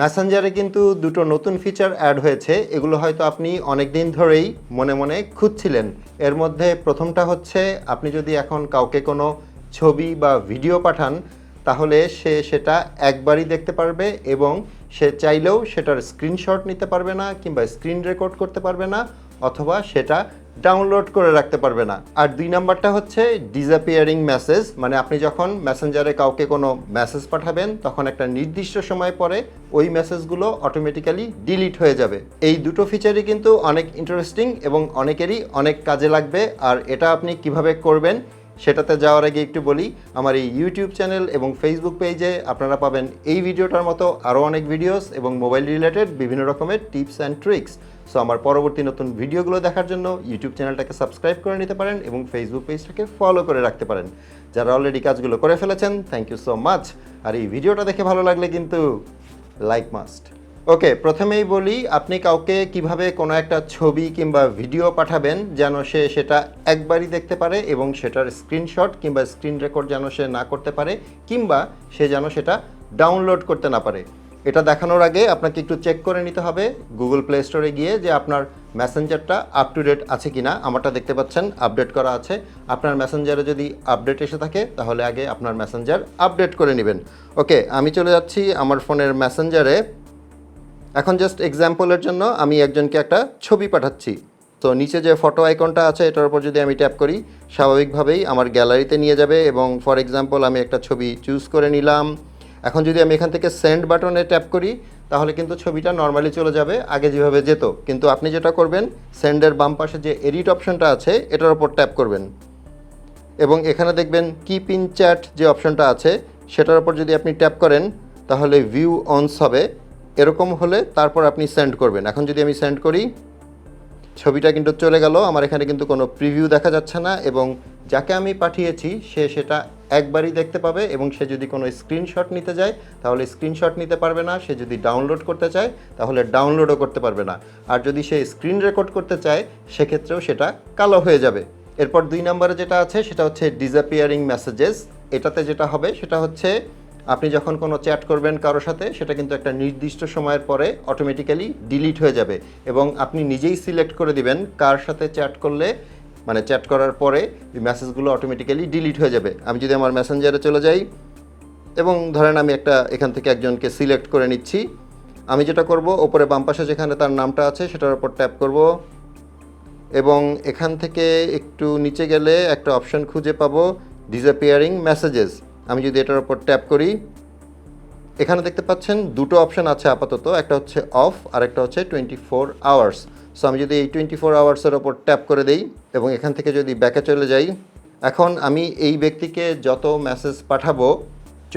মেসেঞ্জারে কিন্তু দুটো নতুন ফিচার অ্যাড হয়েছে। এগুলো হয়তো আপনি অনেক দিন ধরেই মনে মনে খুঁজছিলেন। এর মধ্যে প্রথমটা হচ্ছে, আপনি যদি এখন কাউকে কোনো ছবি বা ভিডিও পাঠান, তাহলে সে সেটা একবারই দেখতে পারবে এবং সে চাইলেও সেটার স্ক্রিনশট নিতে পারবে না কিংবা স্ক্রিন রেকর্ড করতে পারবে না, অথবা সেটা ডাউনলোড করে রাখতে পারবে না। আর দুই নাম্বারটা হচ্ছে ডিসঅ্যাপিয়ারিং মেসেজ মানে আপনি যখন মেসেঞ্জারে কাউকে কোনো মেসেজ পাঠাবেন, তখন একটা নির্দিষ্ট সময় পরে ওই মেসেজগুলো অটোমেটিক্যালি ডিলিট হয়ে যাবে। এই দুটো ফিচারই কিন্তু অনেক ইন্টারেস্টিং এবং অনেকেরই অনেক কাজে লাগবে। আর এটা আপনি কীভাবে করবেন সেটাতে যাওয়ার আগে একটু বলি, আমার এই ইউটিউব চ্যানেল এবং ফেসবুক পেজে আপনারা পাবেন এই ভিডিওটার মতো আরও অনেক ভিডিওস এবং মোবাইল রিলেটেড বিভিন্ন রকমের টিপস অ্যান্ড ট্রিক্স সো আমার পরবর্তী নতুন ভিডিওগুলো দেখার জন্য ইউটিউব চ্যানেলটাকে সাবস্ক্রাইব করে নিতে পারেন এবং ফেসবুক পেজটাকে ফলো করে রাখতে পারেন। যারা অলরেডি কাজগুলো করে ফেলেছেন থ্যাংক ইউ সো মাচ আর এই ভিডিওটা দেখে ভালো লাগলে কিন্তু লাইক মাস্ট ওকে প্রথমেই বলি, আপনি কাউকে কীভাবে কোনো একটা ছবি কিংবা ভিডিও পাঠাবেন যেন সে সেটা একবারই দেখতে পারে এবং সেটার স্ক্রিনশট কিংবা স্ক্রিন রেকর্ড যেন সে না করতে পারে কিংবা সে যেন সেটা ডাউনলোড করতে না পারে। এটা দেখানোর আগে আপনাকে একটু চেক করে নিতে হবে গুগল প্লে স্টোরে গিয়ে যে আপনার মেসেঞ্জারটা আপ টু ডেট আছে কি না আমারটা দেখতে পাচ্ছেন আপডেট করা আছে। আপনার মেসেঞ্জারে যদি আপডেট এসে থাকে, তাহলে আগে আপনার মেসেঞ্জার আপডেট করে নেবেন। ওকে আমি চলে যাচ্ছি আমার ফোনের মেসেঞ্জারে এখন জাস্ট এক্সাম্পলের জন্য আমি একজনকে একটা ছবি পাঠাচ্ছি। তো নিচে যে ফটো আইকনটা আছে, এটার উপর যদি আমি ট্যাপ করি, স্বাভাবিকভাবেই আমার গ্যালারিতে নিয়ে যাবে এবং ফর এক্সাম্পল আমি একটা ছবি চুজ করে নিলাম। এখন যদি আমি এখান থেকে সেন্ড বাটনে ট্যাপ করি, তাহলে কিন্তু ছবিটা নর্মালি চলে যাবে, আগে যেভাবে যেত। কিন্তু আপনি যেটা করবেন সেন্ডের বাম পাশে যে এডিট অপশনটা আছে, এটার উপর ট্যাপ করবেন। এবং এখানে দেখবেন কিপ ইন চ্যাট যে অপশনটা আছে, সেটার উপর যদি আপনি ট্যাপ করেন, তাহলে ভিউ অনস হবে। এরকম হলে তারপর আপনি সেন্ড করবেন। এখন যদি আমি সেন্ড করি, ছবিটা কিন্তু চলে গেল, আমার এখানে কিন্তু কোনো প্রিভিউ দেখা যাচ্ছে না এবং যাকে আমি পাঠিয়েছি, সে সেটা একবারই দেখতে পাবে এবং সে যদি কোনো স্ক্রিনশট নিতে যায়, তাহলে স্ক্রিনশট নিতে পারবে না। সে যদি ডাউনলোড করতে চায়, তাহলে ডাউনলোডও করতে পারবে না। আর যদি সে স্ক্রিন রেকর্ড করতে চায়, সেক্ষেত্রেও সেটা কালো হয়ে যাবে। এরপর দুই নম্বরে যেটা আছে, সেটা হচ্ছে ডিসঅ্যাপিয়ারিং মেসেজেস এটাতে যেটা হবে, সেটা হচ্ছে আপনি যখন কোনো চ্যাট করবেন কারোর সাথে, সেটা কিন্তু একটা নির্দিষ্ট সময়ের পরে অটোমেটিক্যালি ডিলিট হয়ে যাবে এবং আপনি নিজেই সিলেক্ট করে দিবেন কার সাথে চ্যাট করলে মানে চ্যাট করার পরে এই মেসেজগুলো অটোমেটিক্যালি ডিলিট হয়ে যাবে। আমি যদি আমার মেসেঞ্জারে চলে যাই এবং ধরেন আমি একটা, এখান থেকে একজনকে সিলেক্ট করে নিচ্ছি, আমি যেটা করব, ওপরে বাম পাশে যেখানে তার নামটা আছে, সেটার উপর ট্যাপ করব এবং এখান থেকে একটু নিচে গেলে একটা অপশন খুঁজে পাবো ডিসঅ্যাপিয়ারিং মেসেজেস আমি যদি এটার ওপর ট্যাপ করি, এখানে দেখতে পাচ্ছেন দুটো অপশন আছে আপাতত, একটা হচ্ছে অফ আর একটা হচ্ছে টোয়েন্টি ফোর আওয়ার্স। সো আমি যদি এই টোয়েন্টি ফোর আওয়ার্সের ওপর ট্যাপ করে দেই এবং এখান থেকে যদি ব্যাকে চলে যাই, এখন আমি এই ব্যক্তিকে যত মেসেজ পাঠাবো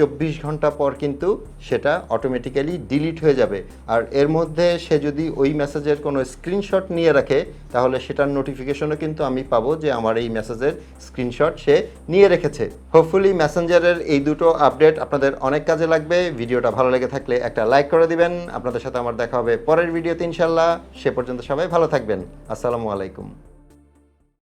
চব্বিশ ঘণ্টা পর কিন্তু সেটা অটোমেটিক্যালি ডিলিট হয়ে যাবে। আর এর মধ্যে সে যদি ওই মেসেজের কোনো স্ক্রিনশট নিয়ে রাখে, তাহলে সেটার নোটিফিকেশনও কিন্তু আমি পাবো যে আমার এই মেসেজের স্ক্রিনশট সে নিয়ে রেখেছে। হোপফুলি মেসেঞ্জারের এই দুটো আপডেট আপনাদের অনেক কাজে লাগবে। ভিডিওটা ভালো লেগে থাকলে একটা লাইক করে দিবেন। আপনাদের সাথে আমার দেখা হবে পরের ভিডিওতে ইনশাল্লাহ সে পর্যন্ত সবাই ভালো থাকবেন। আসসালামু আলাইকুম।